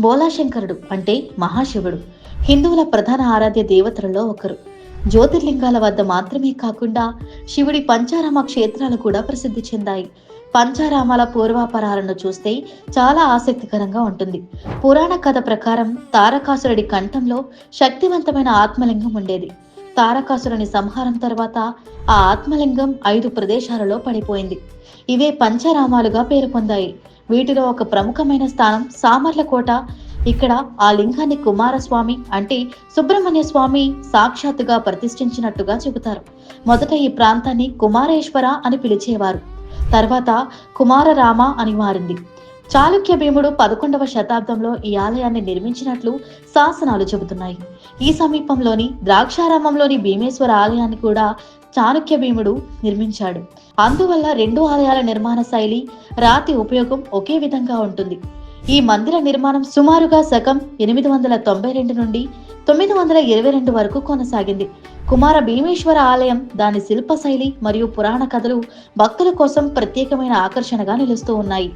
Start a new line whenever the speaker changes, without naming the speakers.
బోలాశంకరుడు అంటే మహాశివుడు. హిందువుల ప్రధాన ఆరాధ్య దేవతలలో ఒకరు. జ్యోతిర్లింగాల వద్ద మాత్రమే కాకుండా శివుడి పంచారామ క్షేత్రాలు కూడా ప్రసిద్ధి చెందాయి. పంచారామాల పూర్వాపరాలను చూస్తే చాలా ఆసక్తికరంగా ఉంటుంది. పురాణ కథ ప్రకారం తారకాసురుడి కంఠంలో శక్తివంతమైన ఆత్మలింగం ఉండేది. తారకాసురుని సంహారం తర్వాత ఆ ఆత్మలింగం ఐదు ప్రదేశాలలో పడిపోయింది. ఇవే పంచరామాలుగా పేరు పొందాయి. వీటిలో ఒక ప్రముఖమైన స్థానం సామర్లకోట. ఇక్కడ ఆ లింగాన్ని కుమారస్వామి అంటే సుబ్రహ్మణ్య స్వామి సాక్షాత్తుగా ప్రతిష్ఠించినట్టుగా చెబుతారు. మొదట ఈ ప్రాంతాన్ని కుమారేశ్వర అని పిలిచేవారు. తర్వాత కుమారరామ అని మారింది. చాళుక్య భీముడు పదకొండవ శతాబ్దంలో ఈ ఆలయాన్ని నిర్మించినట్లు శాసనాలు చెబుతున్నాయి. ఈ సమీపంలోని ద్రాక్షారామంలోని భీమేశ్వర ఆలయాన్ని కూడా చాణక్య భీముడు నిర్మించాడు. అందువల్ల రెండు ఆలయాల నిర్మాణ శైలి రాతి ఉపయోగం ఒకే విధంగా ఉంటుంది. ఈ మందిర నిర్మాణం సుమారుగా శకం ఎనిమిది వందల తొంభై రెండు నుండి తొమ్మిది వందల ఇరవై రెండు వరకు కొనసాగింది. కుమార భీమేశ్వర ఆలయం దాని శిల్ప శైలి మరియు పురాణ కథలు భక్తుల కోసం ప్రత్యేకమైన ఆకర్షణగా నిలుస్తూ ఉన్నాయి.